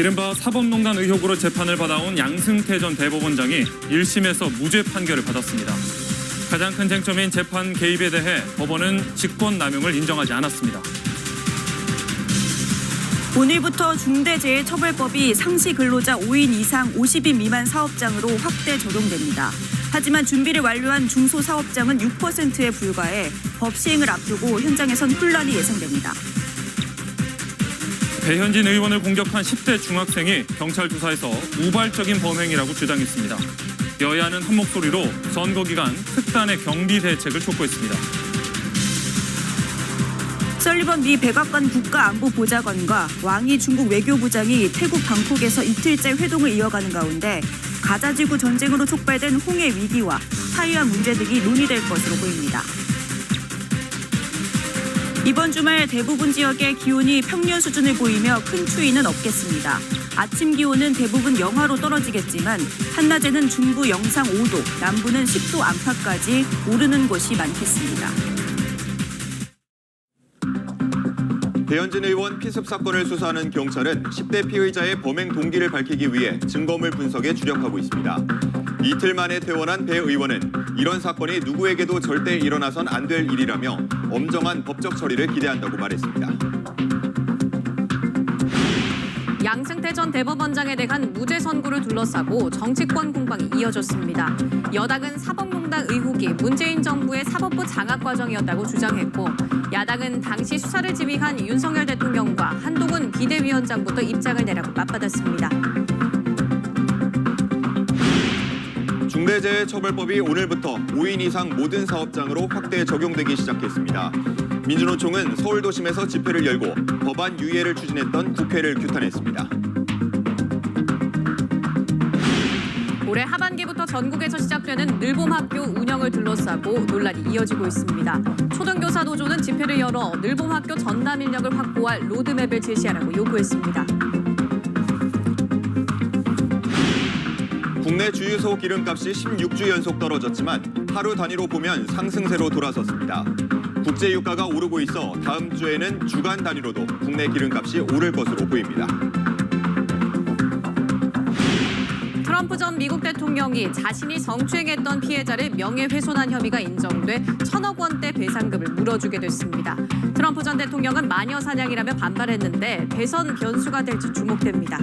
이른바 사법농단 의혹으로 재판을 받아온 양승태 전 대법원장이 1심에서 무죄 판결을 받았습니다. 가장 큰 쟁점인 재판 개입에 대해 법원은 직권 남용을 인정하지 않았습니다. 오늘부터 중대재해처벌법이 상시 근로자 5인 이상 50인 미만 사업장으로 확대 적용됩니다. 하지만 준비를 완료한 중소사업장은 6%에 불과해 법 시행을 앞두고 현장에선 혼란이 예상됩니다. 배현진 의원을 공격한 10대 중학생이 경찰 조사에서 우발적인 범행이라고 주장했습니다. 여야는 한 목소리로 선거 기간 특단의 경비 대책을 촉구했습니다. 설리번 미 백악관 국가안보보좌관과 왕이 중국 외교부장이 태국 방콕에서 이틀째 회동을 이어가는 가운데 가자지구 전쟁으로 촉발된 홍해 위기와 타이완 문제 등이 논의될 것으로 보입니다. 이번 주말 대부분 지역의 기온이 평년 수준을 보이며 큰 추위는 없겠습니다. 아침 기온은 대부분 영하로 떨어지겠지만 한낮에는 중부 영상 5도, 남부는 10도 안팎까지 오르는 곳이 많겠습니다. 배현진 의원 피습 사건을 수사하는 경찰은 10대 피의자의 범행 동기를 밝히기 위해 증거물 분석에 주력하고 있습니다. 이틀 만에 퇴원한 배 의원은 이런 사건이 누구에게도 절대 일어나선 안 될 일이라며 엄정한 법적 처리를 기대한다고 말했습니다. 양승태 전 대법원장에 대한 무죄 선고를 둘러싸고 정치권 공방이 이어졌습니다. 여당은 사법농단 의혹이 문재인 정부의 사법부 장악 과정이었다고 주장했고 야당은 당시 수사를 지휘한 윤석열 대통령과 한동훈 비대위원장부터 입장을 내라고 맞받았습니다. 중대재해처벌법이 오늘부터 5인 이상 모든 사업장으로 확대 적용되기 시작했습니다. 민주노총은 서울 도심에서 집회를 열고 법안 유예를 추진했던 국회를 규탄했습니다. 올해 하반기부터 전국에서 시작되는 늘봄학교 운영을 둘러싸고 논란이 이어지고 있습니다. 초등교사 노조는 집회를 열어 늘봄학교 전담 인력을 확보할 로드맵을 제시하라고 요구했습니다. 국내 주유소 기름값이 16주 연속 떨어졌지만 하루 단위로 보면 상승세로 돌아섰습니다. 국제 유가가 오르고 있어 다음 주에는 주간 단위로도 국내 기름값이 오를 것으로 보입니다. 트럼프 전 미국 대통령이 자신이 성추행했던 피해자를 명예훼손한 혐의가 인정돼 천억 원대 배상금을 물어주게 됐습니다. 트럼프 전 대통령은 마녀 사냥이라며 반발했는데 대선 변수가 될지 주목됩니다.